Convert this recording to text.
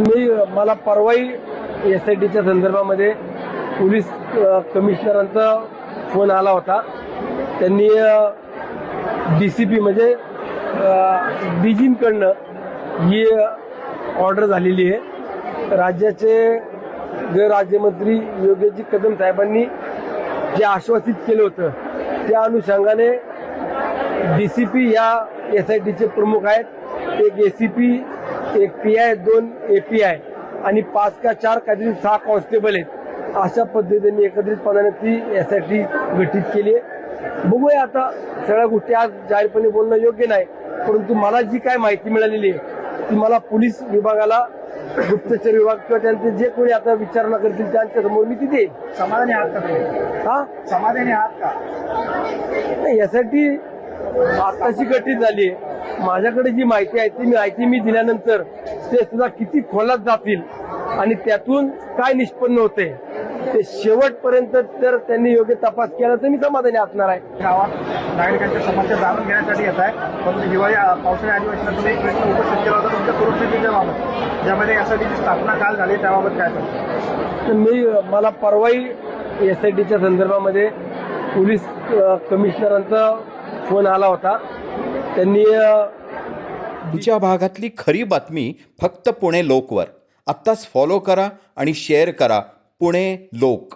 मी मला परवाही S I टीच्या संदर्भामध्ये पोलीस कमिशनरांचा फोन आला होता. त्यांनी डी सी पी म्हणजे डीजींकडनं ही ऑर्डर झालेली आहे. राज्याचे गृहराज्यमंत्री योगेशजी कदम साहेबांनी जे आश्वासित केलं होतं त्या अनुषंगाने डी सी पी या एस आय टीचे प्रमुख आहेत. एक ए सी पी एक पी आय दोन ए पी आय आणि पाच का चार काहीतरी सहा कॉन्स्टेबल आहेत. अशा पद्धतीने एकत्रितपणाने ती टी गठीत केली आहे. बघूया आता सगळ्या गोष्टी आज जाहीरपणे बोलणं योग्य नाही परंतु मला जी काय माहिती मिळालेली आहे ती मला पोलीस विभागाला गुप्तचर विभाग किंवा त्यांचे जे कोणी आता विचारणा करतील त्यांच्यासमोर मी ती देईन. समाधानी आहात का हा? समाधानी आहात का? यासाठी आताची गठीत झाली आहे. माझ्याकडे जी माहिती आहे ती माहिती मी दिल्यानंतर ते सुद्धा किती खोलात जातील आणि त्यातून काय निष्पन्न होते ते शेवटपर्यंत जर त्यांनी योग्य तपास केला तर मी समाधानी असणार आहे. गावात नागरिकांच्या समस्या जाणून घेण्यासाठी येत आहे. परंतु हिवाळी पावसाळी अधिवेशनात तुम्ही एक प्रश्न उपस्थित केला होता तुमच्या सुरक्षितेच्या बाबत ज्यामध्ये यासाठीची स्थापना काल झाली त्याबाबत काय तर मी मला परवाही एस आय टीच्या संदर्भामध्ये पोलीस कमिशनरांचा फोन आला होता. त्यांनी तिच्या तुमच्या भागातली खरी बातमी फक्त पुणे लोकवर. आत्ताच फॉलो करा आणि शेअर करा. पुणे लोक.